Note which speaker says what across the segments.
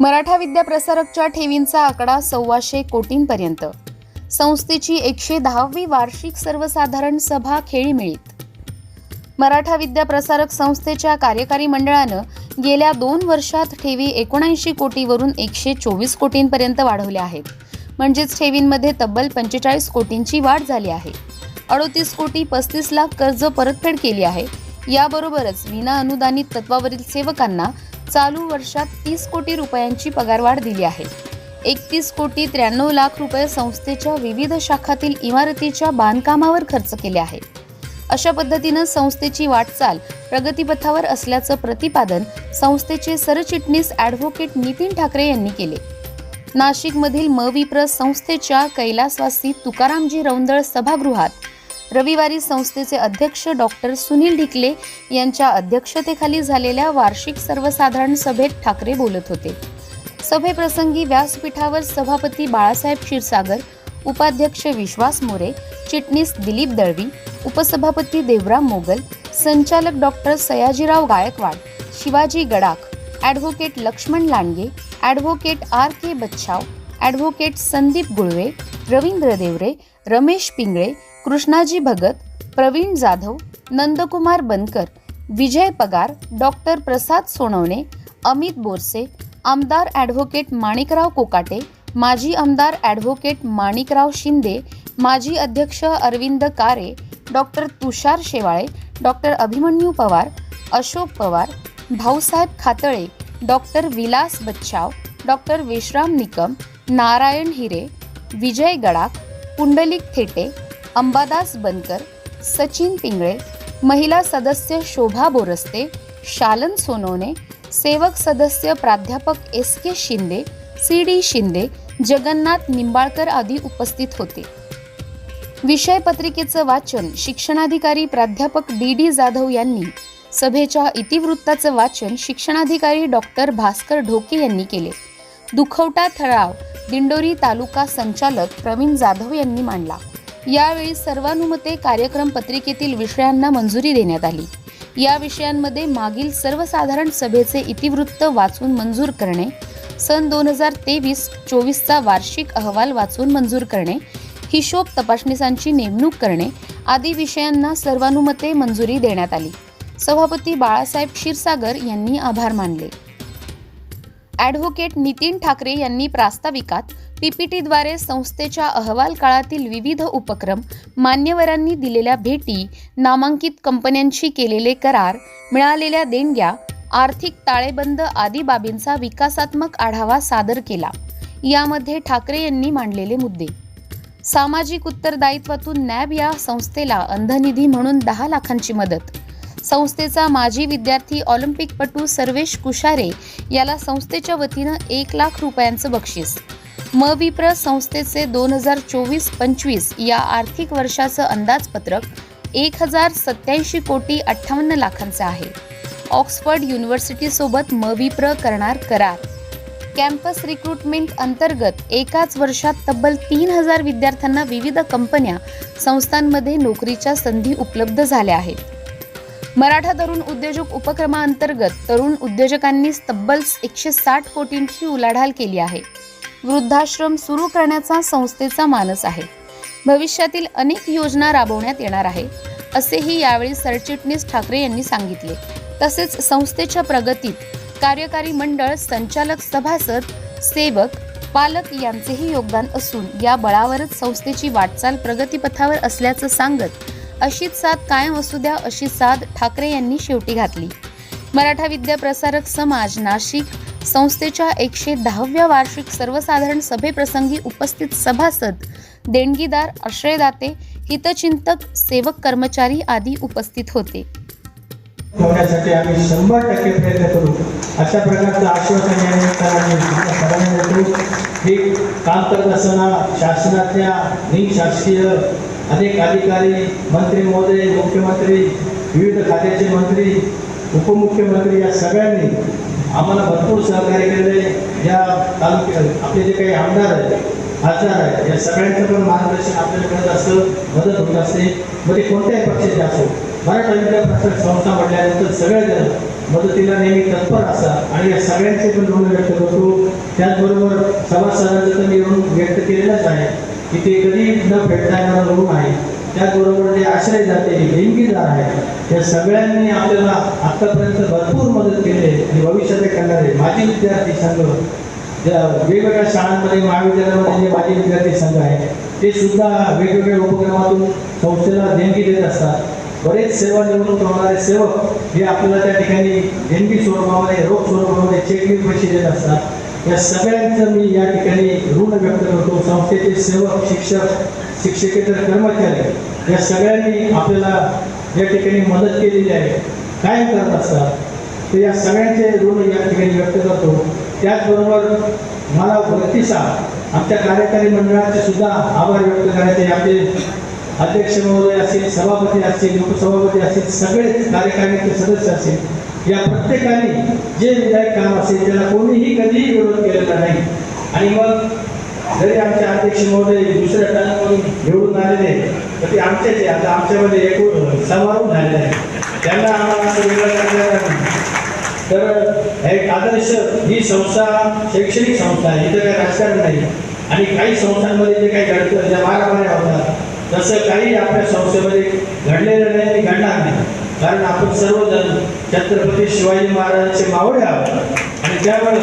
Speaker 1: मराठा विद्याप्रसारकच्या ठेवींचा आकडा सव्वाशे कोटींपर्यंत. संस्थेची एकशे दहावी वार्षिक सर्वसाधारण सभा खेळीमेळीत मराठा विद्याप्रसारक संस्थेच्या कार्यकारी मंडळानं गेल्या दोन वर्षात ठेवी एकोणऐंशी कोटीवरून एकशे चोवीस कोटींपर्यंत वाढवल्या आहेत. म्हणजेच ठेवींमध्ये तब्बल पंचेचाळीस कोटींची वाढ झाली आहे. अडोतीस कोटी पस्तीस लाख कर्ज परतफेड केली आहे. याबरोबरच विना अनुदानित तत्वावरील सेवकांना चालू वर्षात तीस कोटी रुपयांची पगारवाढ दिली आहे. एकतीस कोटी त्र्याण्णव लाख रुपये संस्थेच्या विविध शाखातील इमारतीच्या बांधकामावर खर्च केले आहे. अशा पद्धतीनं संस्थेची वाटचाल प्रगतीपथावर असल्याचं प्रतिपादन संस्थेचे सरचिटणीस ॲडव्होकेट नितीन ठाकरे यांनी केले. नाशिकमधील मविप्र संस्थेच्या कैलासवासी तुकारामजी रौंदळ सभागृहात रविवारी संस्थेचे अध्यक्ष डॉक्टर सुनील ढिकले यांच्या अध्यक्षतेखाली झालेल्या वार्षिक सर्वसाधारण सभेत ठाकरे बोलत होते. सभेप्रसंगी व्यासपीठावर सभापती बाळासाहेब क्षीरसागर उपाध्यक्ष विश्वास मोरे चिटणीस दिलीप दळवी उपसभापती देवराम मोगल संचालक doctor Sayajirao Gaikwad Shivaji Gadakh advocate Laxman Landge advocate R K Bachhav advocate Sandeep Gulve Ravindra Devare Ramesh Pingale Krishnaji Bhagat Pravin Jadhav Nandkumar Bankar Vijay Pagar doctor Prasad Sonawane Amit Borse आमदार advocate Manikrao Kokate माजी आमदार advocate Manikrao Shinde माजी अध्यक्ष Arvind Kare doctor Tushar Shewale doctor Abhimanyu Pawar Ashok Pawar Bhausaheb Khatale doctor Vilas Bachhav doctor Vishram Nikam Narayan Hire Vijay Gadakh Pundlik Thete Ambadas Bankar Sachin Pingale महिला सदस्य शोभा बोरस्ते शालन सोनवणे सेवक सदस्य प्राध्यापक S K Shinde C D Shinde Jagannath Nimbalkar आदी उपस्थित होते. विषय पत्रिकेचं वाचन शिक्षणाधिकारी प्राध्यापक डी डी जाधव यांनी सभेच्या इतिवृत्ताचं वाचन शिक्षणाधिकारी डॉक्टर भास्कर ढोके यांनी केले. दुखवटा थळाव दिंडोरी तालुका संचालक प्रवीण जाधव यांनी मांडला. यावेळी सर्वानुमते कार्यक्रम पत्रिकेतील विषयांना मंजुरी देण्यात आली. या विषयांमध्ये मागील सर्वसाधारण सभेचे इतिवृत्त वाचून मंजूर करणे सन दोन हजार तेवीस चोवीसचा वार्षिक अहवाल वाचून मंजूर करणे हिशोब तपासणीसांची नेमणूक करणे आदी विषयांना सर्वानुमते मंजुरी देण्यात आली. सभापती बाळासाहेब क्षीरसागर यांनी आभार मानले. ॲडव्होकेट नितीन ठाकरे यांनी प्रास्ताविकात पीपीटीद्वारे संस्थेच्या अहवाल काळातील विविध उपक्रम मान्यवरांनी दिलेल्या भेटी नामांकित कंपन्यांशी केलेले करार मिळालेल्या देणग्या आर्थिक ताळेबंद आदी बाबींचा विकासात्मक आढावा सादर केला. यामध्ये ठाकरे यांनी मांडलेले मुद्दे. सामाजिक उत्तरदायित्वातून नॅब या संस्थेला अंधनिधी म्हणून दहा लाखांची मदत संस्थेचा माजी विद्यार्थी ऑलिम्पिकपटू सर्वेश कुशारे याला संस्थेच्या वतीनं एक लाख रुपयांचं बक्षीस. मविप्र संस्थेचे दोन हजार चोवीस पंचवीस या आर्थिक वर्षाचं अंदाजपत्रक एक हजार सत्याऐंशी कोटी अठ्ठावन्न लाखांचं आहे. ऑक्सफर्ड युनिव्हर्सिटीसोबत मविप्र करणार करार. कॅम्पस रिक्रुटमेंट अंतर्गत एकाच वर्षात तब्बल तीन हजार विद्यार्थ्यांना विविध कंपन्या संस्थांमध्ये नोकरीच्या संधी उपलब्ध झाल्या आहेत. मराठा तरुण उद्योजक उपक्रमाअंतर्गत तरुण उद्योजकांनी तब्बल एकशे साठ कोटींची उलाढाल केली आहे. वृद्धाश्रम सुरू करण्याचा संस्थेचा मानस आहे. भविष्यातील अनेक योजना राबवण्यात येणार आहे असेही यावेळी सरचिटणीस ठाकरे यांनी सांगितले. तसेच संस्थेच्या प्रगतीत कार्यकारी मंडळ संचालक सभासद सेवक पालक यांचेही योगदान असून या बळावरच संस्थेची वाटचाल प्रगतीपथावर असल्याचं सांगत अशीच साथ कायम असू द्या अशी साथ ठाकरे यांनी शेवटी घातली. मराठा विद्या प्रसारक समाज नाशिक संस्थेच्या एकशे दहाव्या वार्षिक सर्वसाधारण सभेप्रसंगी उपस्थित सभासद देणगीदार आश्रयदाते हितचिंतक सेवक कर्मचारी आदी उपस्थित होते.
Speaker 2: होण्यासाठी आम्ही शंभर टक्के प्रयत्न करू अशा प्रकारचं आश्वासन या निमित्ताने देतो. हे काम करत असताना शासनातल्या निशासकीय अनेक अधिकारी मंत्री महोदय मुख्यमंत्री विविध खात्याचे मंत्री उपमुख्यमंत्री या सगळ्यांनी आम्हाला भरपूर सहकार्य केले या तालुक्यात आपले जे काही आमदार आहेत आचार आहेत या सगळ्यांचं पण मार्गदर्शन आपल्याला मिळत असतं मदत होत असते. म्हणजे कोणत्याही पक्षाचे असो मराठा विद्या संस्था म्हटल्यानंतर सगळेजण मदतीला नेहमी तत्पर असतात आणि या सगळ्यांचे पण ऋण व्यक्त करतो. त्याचबरोबर सभासदांचं तर मी ऋण व्यक्त केलेलंच आहे. की ते कधी न फेडता येणारं ऋण आहे. त्याचबरोबर जे आश्रय जाते देणगीदार आहेत या सगळ्यांनी आपल्याला आत्तापर्यंत भरपूर मदत केली आहे. आणि भविष्यात करणारे आहे. माजी विद्यार्थी संघ ज्या वेगवेगळ्या शाळांमध्ये महाविद्यालयामध्ये जे माजी विद्यार्थी संघ आहे ते सुद्धा वेगवेगळ्या उपक्रमातून संस्थेला देणगी देत असतात. बरेच सेवानिवृत्त होणारे सेवक हे आपल्याला त्या ठिकाणी देणगी स्वरूपामध्ये रोख स्वरूपामध्ये चेकनील पैसे देत असतात. या सगळ्यांचं मी या ठिकाणी ऋण व्यक्त करतो. संस्थेचे सेवक शिक्षक शिक्षकेतर कर्मचारी या सगळ्यांनी आपल्याला या ठिकाणी मदत केलेली आहे. काय करत असतात तर या सगळ्यांचे ऋण या ठिकाणी व्यक्त करतो. त्याचबरोबर मला प्रतिसा आमच्या कार्यकारी मंडळाचे सुद्धा आभार व्यक्त करायचे. आपले अध्यक्ष महोदय असतील सभापती असतील उपसभापती असतील सगळेच कार्यकारिणीचे सदस्य असतील. या प्रत्येकाने जे विधायक काम असेल त्याला कोणीही कधीही विरोध केलेला नाही. आणि मग जरी आमचे अध्यक्ष महोदय दुसऱ्या टर्ममधून निवडून आलेले तर ते आमचेच आहे आता आमच्यामध्ये एकूण समारोह झालेला आहे. त्यांना आम्हाला असं वेगळं करण्यात नाही. तर एक आदर्श ही संस्था शैक्षणिक संस्था आहे. इथं काही राजकारण नाही. आणि काही संस्थांमध्ये जे काही घडतं ज्या मारामाऱ्या होतात तसं काही आपल्या संस्थेमध्ये घडलेलं नाही आणि घडणार नाही. कारण आपण सर्वजण छत्रपती शिवाजी महाराजांचे मावळे आहोत. आणि त्यामुळे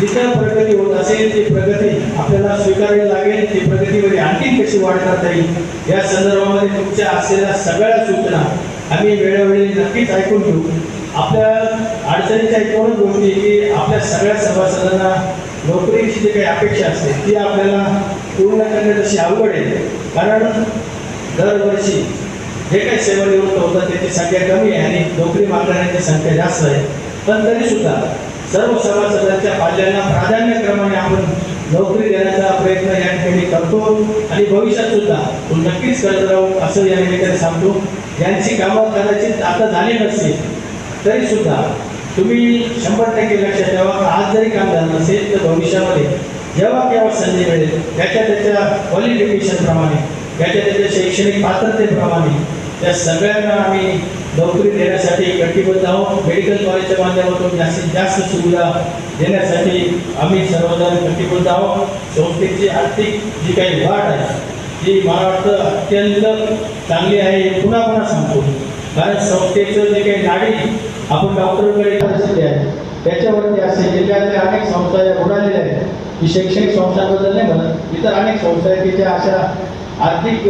Speaker 2: जिथं प्रगती होत असेल ती प्रगती आपल्याला स्वीकारावी लागेल. ती प्रगतीमध्ये आणखी कशी वाढ करता येईल या संदर्भामध्ये तुमच्या असलेल्या सगळ्या सूचना आम्ही वेळोवेळी नक्कीच ऐकून घेऊ. आपल्या अडचणीच्या एकूणच गोष्टी की आपल्या सगळ्या सभासदांना नोकरीची जी काही अपेक्षा असते ती आपल्याला पूर्ण करणे तशी अवघड आहे. कारण दरवर्षी जे काही सेवानिवृत्त होतात त्याची संख्या कमी आहे आणि नोकरी मागणाऱ्यांची संख्या जास्त आहे. पण तरी सुद्धा सर्व सभासदांच्या पाल्यांना प्राधान्यक्रमाने आपण नोकरी देण्याचा प्रयत्न या ठिकाणी करतो आणि भविष्यात सुद्धा तो नक्कीच करत राहू असं या निमित्ताने सांगतो. ज्यांची कामं कदाचित आता झाली नसतील तरी सुद्धा तुम्ही शंभर टक्के लक्षात ठेवा. आज जरी काम झालं नसेल तर भविष्यामध्ये जेव्हा केव्हा संधी मिळेल त्याच्या त्याच्या क्वालिफिकेशनप्रमाणे त्याच्या त्याच्या शैक्षणिक पात्रतेप्रमाणे त्या सगळ्यांना आम्ही नोकरी देण्यासाठी कटिबद्ध आहोत. मेडिकल कॉलेजच्या माध्यमातून जास्तीत जास्त सुविधा देण्यासाठी आम्ही सर्वजण कटिबद्ध आहोत. संस्थेची आर्थिक जी काही वाट आहे ती मला वाटतं अत्यंत चांगली आहे हे पुन्हा पुन्हा सांगतो कारण संस्थेचं जे काही नाडी आपण डॉक्टरकडे असलेली आहे त्याच्यावरती असे जिल्ह्यातल्या अनेक संस्था उडालेल्या आहेत. की शैक्षणिक संस्थांबद्दल नाही म्हणत इतर अनेक संस्था आहेत की ज्या अशा आर्थिक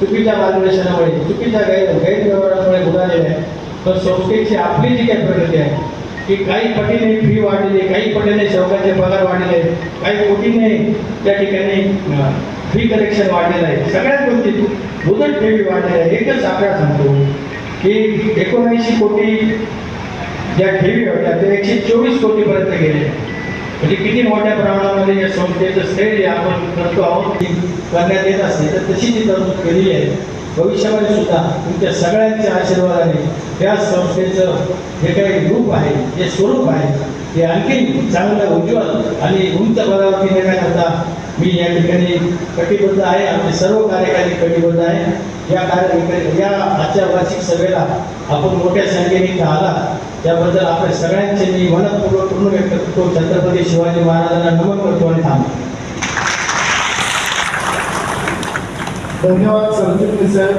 Speaker 2: चुकीच्या मार्गदर्शनामुळे चुकीच्या गैर गैरव्यवहारामुळे बुडालेल्या आहे. तर संस्थेची आपली जी काही प्रगती आहे की काही पटीने फी वाढलेली आहे काही पटीने शेवकाचे पगार वाढलेले आहेत काही कोटीने त्या ठिकाणी फी कलेक्शन वाढलेलं आहे. सगळ्याच गोष्टीत मुदत ठेवी वाढलेल्या आहे. एकच आकडा सांगतो की एकोणऐंशी कोटी ज्या ठेवी होत्या त्या एकशे चोवीस कोटीपर्यंत गेले. म्हणजे किती मोठ्या प्रमाणामध्ये या संस्थेचं श्रेय आपण करतो आहोत करण्यात येत असते तर तशी ती तरतूद केलेली आहे. भविष्यामध्ये सुद्धा तुमच्या सगळ्यांच्या आशीर्वादाने त्या संस्थेचं जे काही रूप आहे जे स्वरूप आहे ते आणखी चांगलं उज्ज्वल आणि उंच पदावरती नेण्याकरता मी या ठिकाणी कटिबद्ध आहे. आमचे सर्व कार्यकारी कटिबद्ध आहे. या कार्य या आजच्या वार्षिक सभेला आपण मोठ्या संख्येने आला त्याबद्दल आपल्या सगळ्यांचे मी मनपूर्वक पूर्ण व्यक्त करतो. छत्रपती शिवाजी महाराजांना नमन करतो आणि थांबतो.
Speaker 3: धन्यवाद सरचिटणीस साहेब